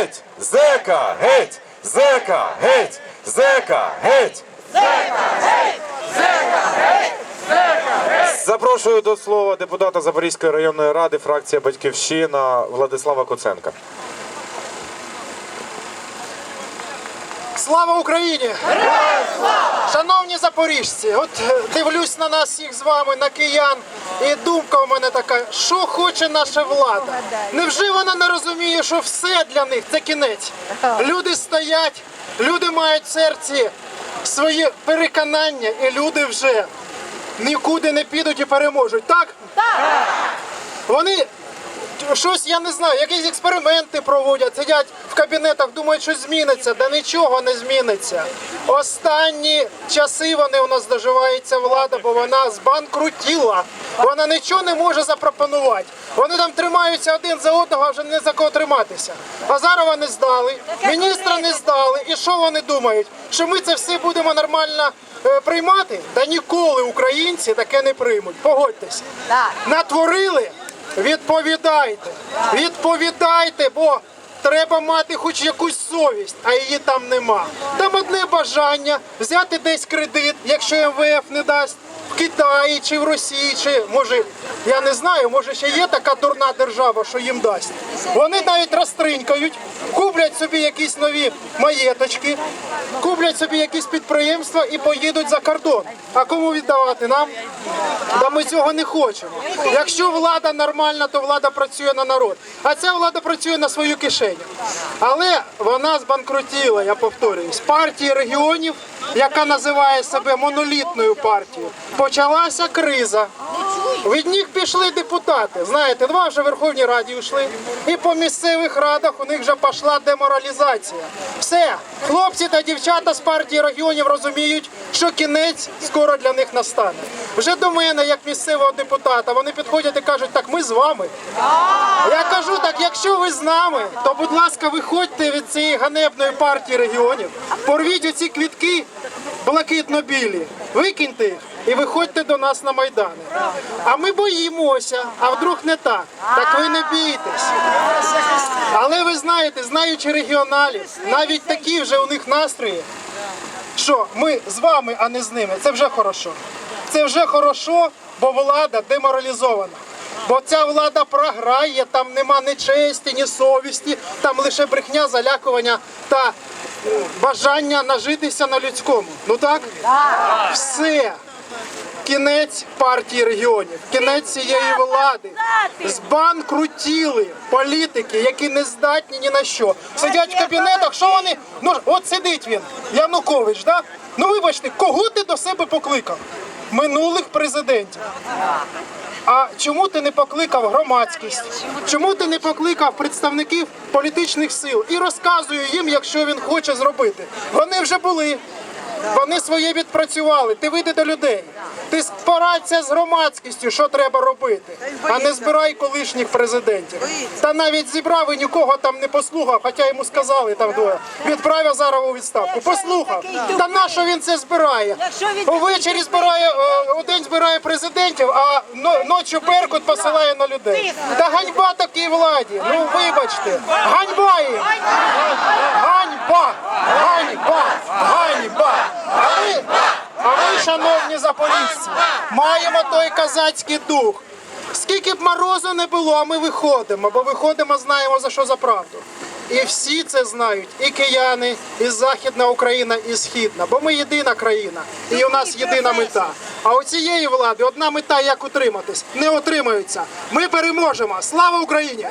геть! Зека, геть! Зека, геть! Зека, геть! Запрошую до слова депутата Запорізької районної ради, фракція Батьківщина Владислава Куценка. Слава Україні! Шановні запоріжці, от е, дивлюсь на нас всіх з вами, на киян, і думка у мене така, що хоче наша влада? Невже вона не розуміє, що все для них це кінець? Люди стоять, люди мають в серці свої переконання, і люди вже нікуди не підуть і переможуть, так? Так! Вони щось, я не знаю, якісь експерименти проводять, сидять в кабінетах, думають, що зміниться, да нічого не зміниться. Останні часи вони у нас доживається влада, бо вона збанкрутіла. Вона нічого не може запропонувати. Вони там тримаються один за одного, а вже не за кого триматися. Азарова не здали, міністра не здали. І що вони думають? Що ми це все будемо нормально е, приймати? Та ніколи українці таке не приймуть. Погодьтеся. Натворили? Відповідайте. Відповідайте, бо треба мати хоч якусь совість, а її там нема. Там одне бажання взяти десь кредит, якщо МВФ не дасть. Китаї чи в Росії, чи може, я не знаю, може ще є така дурна держава, що їм дасть. Вони навіть розтринькають, куплять собі якісь нові маєточки, куплять собі якісь підприємства і поїдуть за кордон. А кому віддавати нам? Та ми цього не хочемо. Якщо влада нормальна, то влада працює на народ. А ця влада працює на свою кишеню. Але вона збанкрутіла, я повторююсь, партії регіонів, яка називає себе монолітною партією, почалася криза. Від них пішли депутати. Знаєте, два вже в Верховній Раді йшли. І по місцевих радах у них вже пішла деморалізація. Все, хлопці та дівчата з партії регіонів розуміють, що кінець скоро для них настане. Вже до мене, як місцевого депутата, вони підходять і кажуть, так ми з вами. Я кажу, так якщо ви з нами, то будь ласка, виходьте від цієї ганебної партії регіонів, порвіть оці квітки блакитно-білі, викиньте їх і виходьте до нас на майдани. А ми боїмося, а вдруг не так. Так ви не бійтесь. Але ви знаєте, знаючи регіоналів, навіть такі вже у них настрої, що ми з вами, а не з ними. Це вже хорошо. Це вже хорошо, бо влада деморалізована. Бо ця влада програє, там нема ні честі, ні совісті, там лише брехня, залякування та е, бажання нажитися на людському. Ну так? Все. Кінець партії регіонів, кінець цієї влади. Збанкрутіли політики, які не здатні ні на що. Сидять в кабінетах, що вони. Ну от сидить він, Янукович, да? Ну вибачте, кого ти до себе покликав? Минулих президентів. А чому ти не покликав громадськість? Чому ти не покликав представників політичних сил і розказую їм, якщо він хоче зробити? Вони вже були. Вони своє відпрацювали. Ти вийди до людей. Ти порадься з громадськістю, що треба робити, а не збирай колишніх президентів. Та навіть зібрав і нікого там не послухав, хоча йому сказали там двоє. Відправ Азарова у відставку. Послухав. Та на що він це збирає? Увечері збирає е, у день збирає президентів, а ночі Беркут посилає на людей. Та ганьба такій владі. Ну вибачте, ганьба їм! Ганьба! Ганьба! Ганьба! А ви, шановні запоріжці, маємо той казацький дух. Скільки б морозу не було, а ми виходимо, бо виходимо, знаємо за що за правду. І всі це знають, і кияни, і Західна Україна, і Східна, бо ми єдина країна, і у нас єдина мета. А у цієї влади одна мета як утриматись, не утримаються. Ми переможемо. Слава Україні!